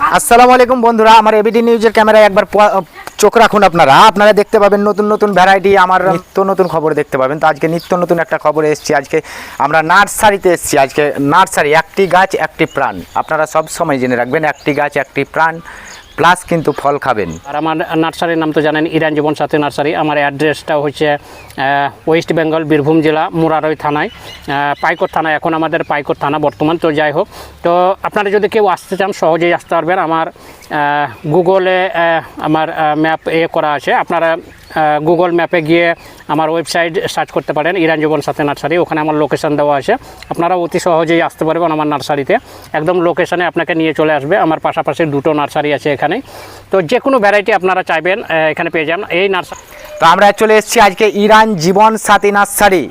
আসসালামু আলাইকুম বন্ধুরা, আমার এবিডি নিউজের ক্যামেরায় একবার চোখ রাখুন আপনারা। আপনারা দেখতে পাবেন নতুন নতুন ভ্যারাইটি আমার নিত্য নতুন খবর দেখতে পাবেন। তো আজকে নিত্য নতুন একটা খবর এসেছি। আজকে আমরা নার্সারিতে এসেছি। আজকে নার্সারি, একটি গাছ, একটি প্রাণ। আপনারা সব সময় জেনে রাখবেন, একটি গাছ, একটি প্রাণ। প্লাস কিন্তু ফল খাবেন। আর আমার নার্সারির নাম তো জানেন, ইরান জীবন সাথী নার্সারি। আমার অ্যাড্রেসটা হচ্ছে ওয়েস্ট বেঙ্গল, বীরভূম জেলা, মুরারই থানায়। পাইকর থানায় এখন আমাদের পাইকর থানা বর্তমান। তো যাই হোক, তো আপনারা যদি কেউ আসতে চান, সহজেই আসতে পারবেন। আমার গুগলে আমার ম্যাপ এ করা আছে। আপনারা গুগল ম্যাপে গিয়ে আমার ওয়েবসাইট সার্চ করতে পারেন, ইরান জীবন সাথে নার্সারি। ওখানে আমার লোকেশন দেওয়া আছে। আপনারা অতি সহজেই আসতে পারবেন আমার নার্সারিতে। একদম লোকেশানে আপনাকে নিয়ে চলে আসবে। আমার পাশাপাশি দুটো নার্সারি আছে এখানে। তো যে কোনো ভ্যারাইটি আপনারা চাইবেন এখানে পেয়ে যান এই নার্সারি তো আমরা চলে এসেছি আজকে ইরান জীবন সাথী নার্সারি।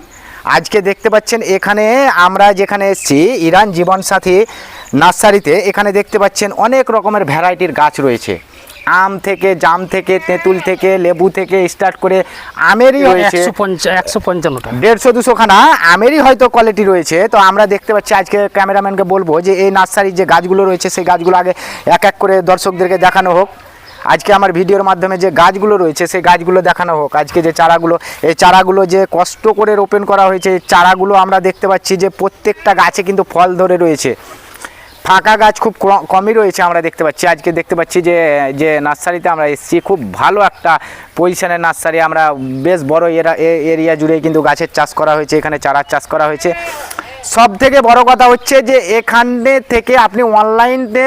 আজকে দেখতে পাচ্ছেন এখানে আমরা যেখানে এসেছি ইরান জীবন সাথী নার্সারিতে এখানে দেখতে পাচ্ছেন অনেক রকমের ভ্যারাইটির গাছ রয়েছে। আম থেকে জাম থেকে তেঁতুল থেকে লেবু থেকে স্টার্ট করে আমেরই রয়েছে। একশো পঞ্চাশ একশো পঞ্চান্নটা। দেড়শো দুশো খানা আমেরই হয়তো কোয়ালিটি রয়েছে। তো আমরা দেখতে পাচ্ছি আজকে ক্যামেরাম্যানকে বলব যে এই নার্সারির যে গাছগুলো রয়েছে সেই গাছগুলো আগে এক এক করে দর্শকদেরকে দেখানো হোক। আজকে আমার ভিডিওর মাধ্যমে যে গাছগুলো রয়েছে, সেই গাছগুলো দেখানো হোক। আজকে যে চারাগুলো, এই চারাগুলো যে কষ্ট করে রোপণ করা হয়েছে, এই চারাগুলো আমরা দেখতে পাচ্ছি যে প্রত্যেকটা গাছে কিন্তু ফল ধরে রয়েছে। ফাঁকা গাছ খুব কমই রয়েছে আমরা দেখতে পাচ্ছি। আজকে দেখতে পাচ্ছি যে যে নার্সারিতে আমরা এসেছি, খুব ভালো একটা পজিশনের নার্সারি। আমরা বেশ বড় এরা এরিয়া জুড়ে কিন্তু গাছের চাষ করা হয়েছে, এখানে চারার চাষ করা হয়েছে। সব থেকে বড় কথা হচ্ছে যে, এখানে থেকে আপনি অনলাইনে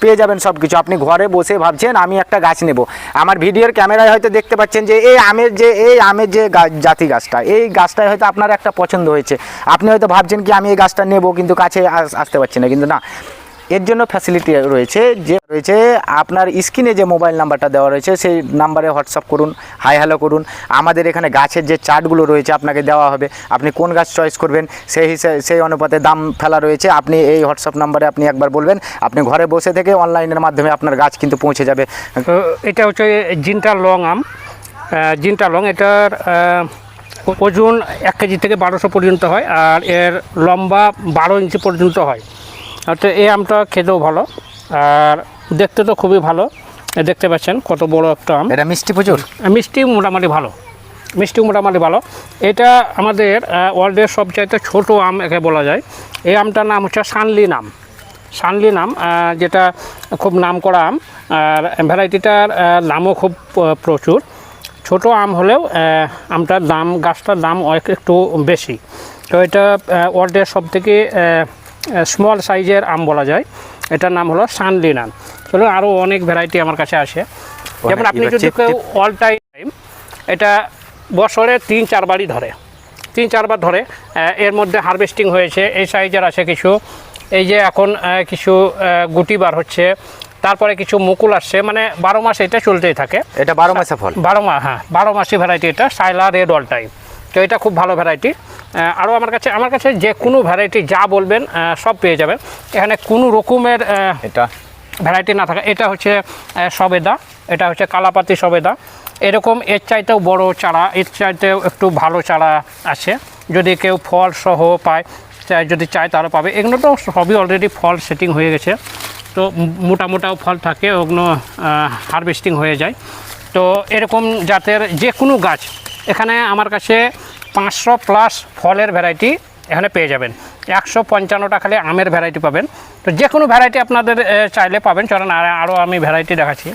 পেয়ে যাবেন সব কিছু আপনি ঘরে বসে ভাবছেন, আমি একটা গাছ নেব। আমার ভিডিওর ক্যামেরায় হয়তো দেখতে পাচ্ছেন যে এই আমের যে, এই আমের যে জাতি গাছটা, এই গাছটায় হয়তো আপনার একটা পছন্দ হয়েছে। আপনি হয়তো ভাবছেন কি, আমি এই গাছটা নেব, কিন্তু কাছে আস- আসতে পারছি না। কিন্তু না এর জন্য ফ্যাসিলিটি রয়েছে যে রয়েছে আপনার স্ক্রিনে যে মোবাইল নাম্বারটা দেওয়া রয়েছে সেই নাম্বারে হোয়াটসঅ্যাপ করুন হাই হ্যালো করুন। আমাদের এখানে গাছের যে চার্টগুলো রয়েছে আপনাকে দেওয়া হবে। আপনি কোন গাছ চয়েস করবেন, সেই হিসেবে সেই অনুপাতে দাম ফেলা রয়েছে। আপনি এই হোয়াটসঅ্যাপ নাম্বারে আপনি একবার বলবেন, আপনি ঘরে বসে থেকে অনলাইনের মাধ্যমে আপনার গাছ কিন্তু পৌঁছে যাবে। এটা হচ্ছে জিনটা লং আম। জিনটা লং, এটার ওজন এক কেজি থেকে বারোশো পর্যন্ত হয়, আর এর লম্বা বারো ইঞ্চি পর্যন্ত হয়। অর্থাৎ এই আমটা খেতেও ভালো। আর দেখতে তো খুবই ভালো। দেখতে পাচ্ছেন কত বড় একটা আম। এটা মিষ্টি প্রচুর? মিষ্টি মোটামুটি ভালো। মিষ্টি মোটামুটি ভালো। এটা আমাদের ওয়ার্ল্ডের সবচাইতে ছোট আম একে বলা যায়। এই আমটার নাম হচ্ছে সানলি নাম। সানলি নাম যেটা খুব নাম করা আম। আর ভ্যারাইটিটার নামও খুব প্রচুর। ছোট আম হলেও আমটার দাম গাছটার দাম অনেক একটু বেশি। তো এটা ওয়ার্ল্ডের সব থেকে স্মল সাইজের আম বলা যায়। এটার নাম হলো সানলি নাম চলুন আরও অনেক ভ্যারাইটি আমার কাছে আসে। যেমন আপনি যদি কেউ অল টাইম এটা বছরে তিন চারবারই ধরে। তিন চারবার ধরে এর মধ্যে হারভেস্টিং হয়েছে। এই সাইজের আছে কিছু এই যে এখন কিছু গুটি বার হচ্ছে তারপরে কিছু মুকুল আসছে। মানে বারো মাস এটা চলতেই থাকে। এটা বারো মাসে ফল। বারো মাস হ্যাঁ বারো মাসি ভ্যারাইটি এটা সাইলা রেড অল টাইম তো এটা খুব ভালো ভ্যারাইটি আরও আমার কাছে আমার কাছে যে কোনো ভ্যারাইটি যা বলবেন সব পেয়ে যাবেন। এখানে কোনো রকমের এটা? ভ্যারাইটি না থাকে এটা হচ্ছে সবেদা এটা হচ্ছে কালাপাতি সবেদা। এরকম এর চাইতেও বড় চারা এর চাইতেও একটু ভালো চারা আছে। যদি কেউ ফল সহ পায় চাই- যদি চায় তাহলে পাবে। এগুলো তো সবই অলরেডি ফল সেটিং হয়ে গেছে। তো মোটা মোটাও ফল থাকে ওগুলো হারভেস্টিং হয়ে যায়। তো এরকম জাতের যে কোনো গাছ এখানে আমার কাছে পাঁচশো প্লাস ফলের ভ্যারাইটি এখানে পেয়ে যাবেন। একশো পঞ্চান্নটা খালি আমের ভ্যারাইটি পাবেন। তো যে কোনো ভ্যারাইটি আপনাদের চাইলে পাবেন। চলেন আর আরও আমি ভ্যারাইটি দেখাচ্ছি।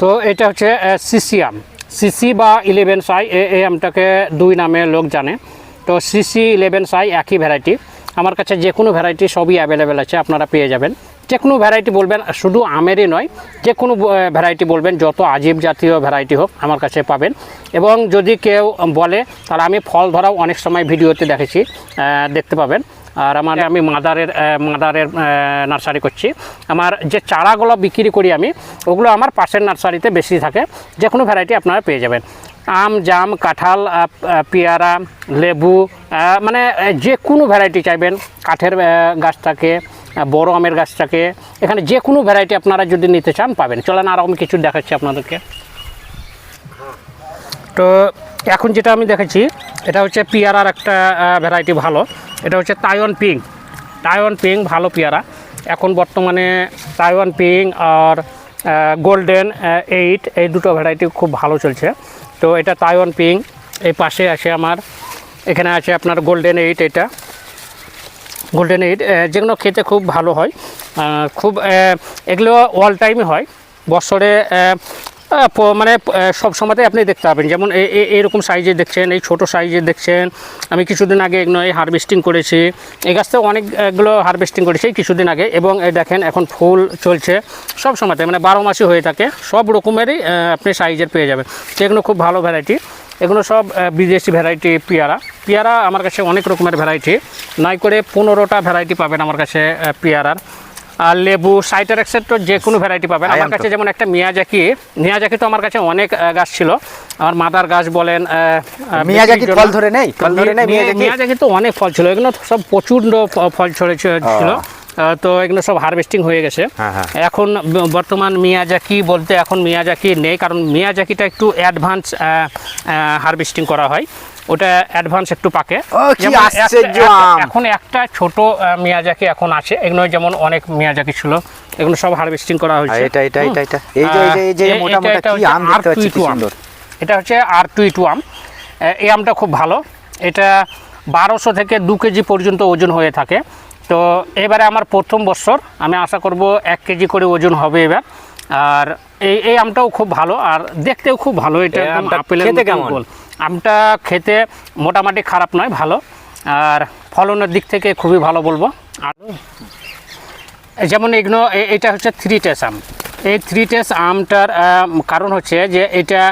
তো এটা হচ্ছে সিসি আম। সিসি বা ইলেভেন সাই এই আমটাকে দুই নামে লোক জানে। তো সিসি, ইলেভেন সাই একই ভ্যারাইটি। আমার কাছে যে কোনো ভ্যারাইটি সবই অ্যাভেলেবেল আছে, আপনারা পেয়ে যাবেন। যে কোনো ভ্যারাইটি বলবেন শুধু আমেরই নয় যে কোনো ভ্যারাইটি বলবেন, যত আজীব জাতীয় ভ্যারাইটি হোক আমার কাছে পাবেন। এবং যদি কেউ বলে, তাহলে আমি ফল ধরাও অনেক সময় ভিডিওতে দেখেছি দেখতে পাবেন। আর আমার, আমি মাদারের মাদারের নার্সারি করছি। আমার যে চারাগুলো বিক্রি করি আমি, ওগুলো আমার পাশের নার্সারিতে বেশি থাকে যে কোনো ভ্যারাইটি আপনারা পেয়ে যাবেন। আম, জাম, কাঁঠাল পেয়ারা, লেবু মানে যে কোনো ভ্যারাইটি চাইবেন, কাঠের গাছ থাকে বড় আমের গাছটাকে এখানে যে কোনো ভ্যারাইটি আপনারা যদি নিতে চান পাবেন। চলেন আরও আমি কিছু দেখাচ্ছি আপনাদেরকে। তো এখন যেটা আমি দেখেছি এটা হচ্ছে পিয়ারার একটা ভ্যারাইটি ভালো। এটা হচ্ছে তাইওয়ান পিঙ্ক তাইওয়ান পিঙ্ক ভালো পিয়ারা। এখন বর্তমানে তাইওয়ান পিং আর গোল্ডেন এইট এই দুটো ভ্যারাইটি খুব ভালো চলছে। তো এটা তাইওয়ান পিং এই পাশে আছে আমার, এখানে আছে আপনার গোল্ডেন এইট এটা। গোল্ডেন এইট যেগুলো খেতে খুব ভালো হয় খুব এগুলো অল টাইমই হয়। বছরে মানে সব সময়তে আপনি দেখতে পাবেন। যেমন এইরকম সাইজে দেখছেন, এই ছোট সাইজে দেখছেন। আমি কিছুদিন আগে এগুলো এই হারভেস্টিং করেছি। এই গাছটা অনেকগুলো হারভেস্টিং করেছি কিছুদিন আগে। এবং দেখেন, এখন ফুল চলছে সব সময়তে। মানে বারো মাসই হয়ে থাকে। সব রকমেরই আপনি সাইজের পেয়ে যাবেন। তো এগুলো খুব ভালো ভ্যারাইটি এগুলো সব বিদেশি ভ্যারাইটি পেয়ারা। পেয়ারা আমার কাছে অনেক রকমের ভ্যারাইটি নাই করে পনেরোটা ভ্যারাইটি পাবেন আমার কাছে পেয়ারার। আর লেবু সাইটার এক্সেট্রা যে কোনো ভ্যারাইটি পাবেন। আমার কাছে যেমন একটা মিয়াজাকি মিয়াজাকি তো আমার কাছে অনেক গাছ ছিল। আমার মাদার গাছ বলেন মিয়াজাকি ফল ধরে নেই? ফল ধরে নেই মিয়া- মিয়াজাকি? তো অনেক ফল ছিল। এগুলো সব প্রচণ্ড ফল ছড়েছে ছিল। তো এগুলো সব হারভেস্টিং হয়ে গেছে। হ্যাঁ, হ্যাঁ। এখন বর্তমান মিয়াজাকি বলতে এখন মিয়াজাকি নেই কারণ মিয়াজাকিটা একটু অ্যাডভান্স হারভেস্টিং করা হয়। ওটা অ্যাডভান্স একটু পাকে। এখন একটা ছোট মিয়াজাকি এখন আছে। এগুলো যেমন অনেক মিয়াজাকি ছিল এগুলো সব হারভেস্টিং করা হয়েছে। এটা এটা। এটা এটা। এই যে এই যে মোটা মোটা কি আম দেখতে পাচ্ছি কি সুন্দর। এটা হচ্ছে আর টুই টু আম এই আমটা খুব ভালো। এটা বারোশো থেকে দু কেজি পর্যন্ত ওজন হয়ে থাকে। তো এবারে আমার প্রথম বছর আমি আশা করব এক কেজি করে ওজন হবে এবার। আর এই এই আমটাও খুব ভালো আর দেখতেও খুব ভালো এটা আপেলের খেতে কেমন? আমটা খেতে মোটামুটি খারাপ নয় ভালো। আর ফলনের দিক থেকে খুবই ভালো বলব। আর যেমন এগুলো এটা হচ্ছে থ্রি টেস আম। এই থ্রি টেস আমটার কারণ হচ্ছে যে এটা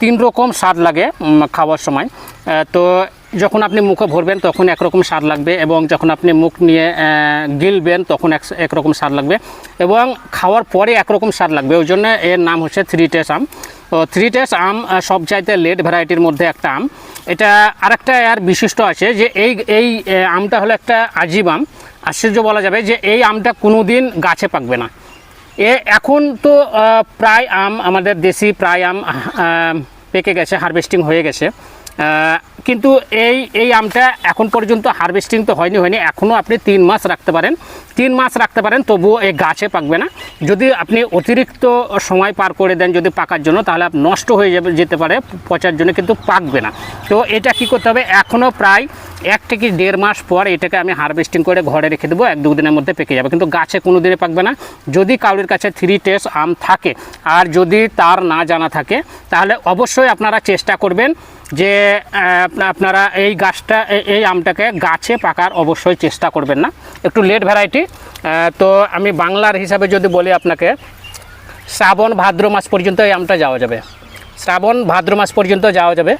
তিন রকম স্বাদ লাগে খাওয়ার সময়। তো যখন আপনি মুখে ভরবেন, তখন একরকম স্বাদ লাগবে এবং যখন আপনি মুখ নিয়ে গিলবেন, তখন এক, একরকম স্বাদ লাগবে এবং খাওয়ার পরে একরকম স্বাদ লাগবে। ওই জন্য এর নাম হচ্ছে থ্রি টেস আম। তো থ্রি টেস আম সবচাইতে লেট ভ্যারাইটির মধ্যে একটা আম। এটা আরেকটা আর বিশিষ্ট আছে যে এই এই আমটা হলো একটা আজীব আম। আশ্চর্য বলা যাবে যে এই আমটা কোনো দিন গাছে পাকবে না। এ, এখন তো প্রায় আম আমাদের দেশি প্রায় আম পেকে গেছে হারভেস্টিং হয়ে গেছে। কিন্তু এই এই আমটা এখন পর্যন্ত হারভেস্টিং তো হয়নি হয়নি। এখনও আপনি তিন মাস রাখতে পারেন। তিন মাস রাখতে পারেন, তবুও এই গাছে পাকবে না। যদি আপনি অতিরিক্ত সময় পার করে দেন যদি পাকার জন্য, তাহলে নষ্ট হয়ে যাবে, যেতে পারে, পচার জন্য কিন্তু পাকবে না। তো এটা কি করতে হবে? এখনও প্রায় এক থেকে দেড় মাস পর এটাকে আমি হারভেস্টিং করে ঘরে রেখে দেবো, এক দুদিনের মধ্যে পেকে যাবে। কিন্তু গাছে কোনো দিনে পাকবে না। যদি কাউরির কাছে থ্রি টেস্ট আম থাকে, আর যদি তার না জানা থাকে, তাহলে অবশ্যই আপনারা চেষ্টা করবেন যে আপনারা এই গাছটা এই- আমটাকে গাছে পাকার অবশ্যই চেষ্টা করবেন না। একটু লেট ভ্যারাইটি তো আমি বাংলার হিসাবে যদি বলি আপনাকে, শ্রাবণ ভাদ্র মাস পর্যন্ত এই আমটা যাওয়া যাবে। শ্রাবণ ভাদ্র মাস পর্যন্ত যাওয়া যাবে।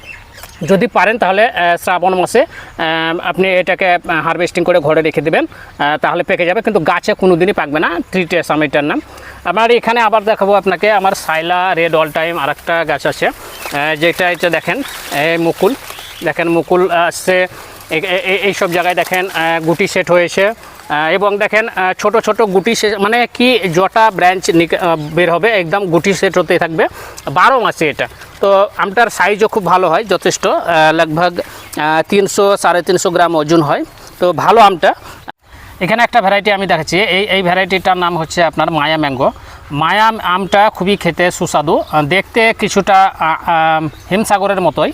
যদি পারেন তাহলে শ্রাবণ মাসে আপনি এটাকে হারভেস্টিং করে ঘরে রেখে দেবেন তাহলে পেকে যাবে। কিন্তু গাছে কোনো দিনই পাকবে না ট্রিটেস আম এটার নাম। আমার এখানে আবার দেখাবো আপনাকে, আমার সাইলা রেড অল টাইম আর একটা গাছ আছে। যেটা এটা দেখেন মুকুল। দেখেন মুকুল আসছে এই- এই- এই- এইসব জায়গায় দেখেন গুটি সেট হয়েছে। এবং দেখেন ছোট ছোট গুটি সেট মানে কি জটা ব্রাঞ্চ বের হবে, একদম গুটি সেট হতে থাকবে। বারো মাসে এটা। তো আমটার সাইজও খুব ভালো হয়, যথেষ্ট। লগভগ তিনশো, সাড়ে তিনশো গ্রাম ওজন হয়। তো ভালো আমটা। এখানে একটা ভ্যারাইটি আমি দেখাচ্ছি। এই এই ভ্যারাইটিটার নাম হচ্ছে আপনার মায়া ম্যাঙ্গো। মায়া আমটা খুবই খেতে সুস্বাদু। দেখতে কিছুটা হিমসাগরের মতোই।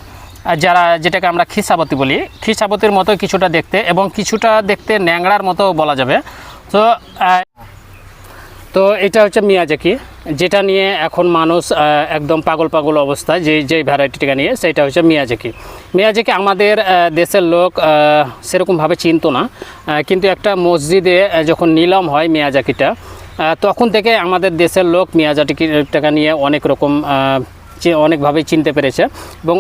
যারা যেটাকে আমরা খিসাবতী বলি, খিসাবতীর মতো কিছুটা দেখতে এবং কিছুটা দেখতে ন্যাংড়ার মতো বলা যাবে। তো তো এটা হচ্ছে মিয়াজাকি, যেটা নিয়ে এখন মানুষ একদম পাগল পাগল অবস্থায় যে, যেই ভ্যারাইটিটা নিয়ে, সেটা হচ্ছে মিয়াজাকি। মিয়াজাকি আমাদের দেশের লোক সেরকমভাবে চিনত না। কিন্তু একটা মসজিদে যখন নিলাম হয় মিয়াজাকিটা তখন থেকে আমাদের দেশের লোক মিয়াজাটিকে নিয়ে অনেক রকম অনেকভাবেই চিনতে পেরেছে এবং